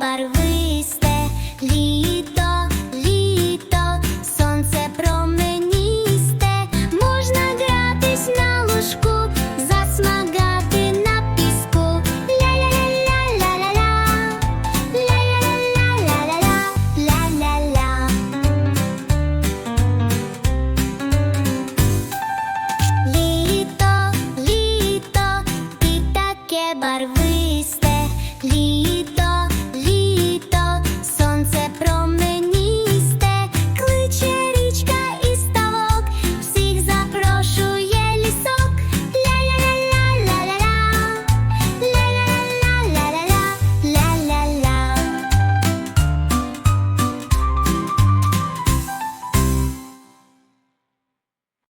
барвисте літо, літо, сонце променісте, можна гратись на лужку, засмагати на піску. Ля-ля-ля-ля-ля-ля-ля, ля-ля-ля-ля-ля-ля, ля-ля-ля. Літо, літо, ти таке барвисте. Літо